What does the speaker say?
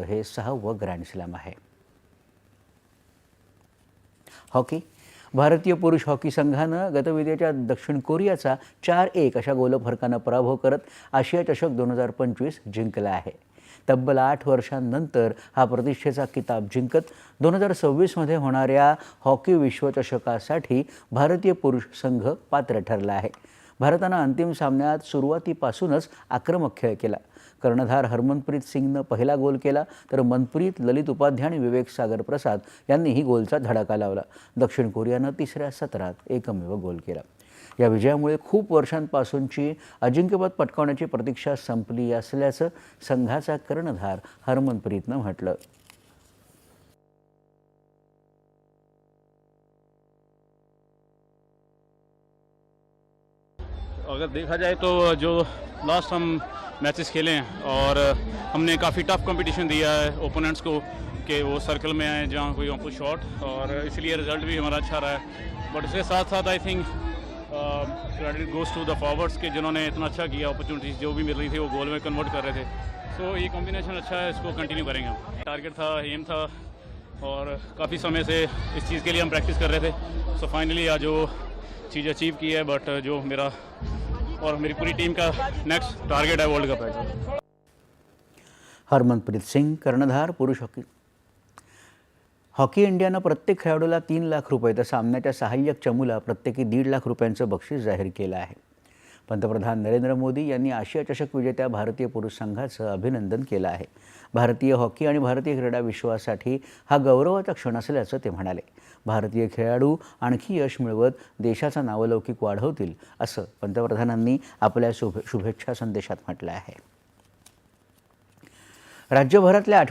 हे सहावं grand slam आहे हॉकी? भारतीय पुरुष हॉकी संघानं गतविजेच्या दक्षिण कोरियाचा चार एक अशा गोलफरकानं पराभव करत आशिया चषक दोन हजार पंचवीस जिंकला आहे. तब्बल आठ वर्षांनंतर हा प्रतिष्ठेचा किताब जिंकत दोन हजार सव्वीसमध्ये होणाऱ्या हॉकी विश्वचषकासाठी भारतीय पुरुष संघ पात्र ठरला आहे. भारतानं अंतिम सामन्यात सुरुवातीपासूनच आक्रमक खेळ केला. कर्णधार हरमनप्रीत सिंगनं पहिला गोल केला तर मनप्रीत ललित उपाध्याय आणि विवेक सागर प्रसाद यांनीही गोलचा धडाका लावला. दक्षिण कोरियानं तिसऱ्या सत्रात एकमेव गोल केला. या विजयामुळे खूप वर्षांपासूनची अजिंक्यपद पटकावण्याची प्रतीक्षा संपली असल्याचं संघाचा कर्णधार हरमनप्रीतनं म्हटलं. अगर देखा जाए तो जो लास्ट हम मैचेस खेले हैं और हमने काफ़ी टफ कंपटीशन दिया है ओपोनेंट्स को कि वो सर्कल में आए जहाँ कोई हमको शॉट और इसलिए रिज़ल्ट भी हमारा अच्छा रहा है। बट इसके साथ साथ I think credit goes to the forwards के जिन्होंने इतना अच्छा किया अपॉर्चुनिटीज़ जो भी मिल रही थी वो गोल में कन्वर्ट कर रहे थे। सो so, ये कॉम्बिनेशन अच्छा है इसको कंटिन्यू करेंगे हम। टारगेट था एम था और काफ़ी समय से इस चीज़ के लिए हम प्रैक्टिस कर रहे थे। सो so, फाइनली आज वो चीज़ अचीव की है बट जो मेरा और मेरी पूरी टीम का नेक्स्ट टारगेट है वर्ल्ड कप है। हरमनप्रीत सिंग कर्णधार पुरुष हॉकी। हॉकी इंडियानं प्रत्येक खेळाडूला तीन लाख रुपये तर सामन्याच्या सहाय्यक चमूला प्रत्येकी दीड लाख रुपयांचं बक्षीस जाहीर केलं आहे. पंतप्रधान नरेंद्र मोदी यांनी आशिया चषक विजेत्या भारतीय पुरुष संघाचं अभिनंदन केलं आहे. भारतीय हॉकी आणि भारतीय क्रीडा विश्वासाठी हा गौरवाचा क्षण असल्याचं ते म्हणाले. भारतीय खेळाडू आणखी यश मिळवत देशाचा नावलौकिक वाढवतील असं पंतप्रधानांनी आपल्या शुभे शुभेच्छा संदेशात म्हटलं आहे. राज्यभरातल्या आठ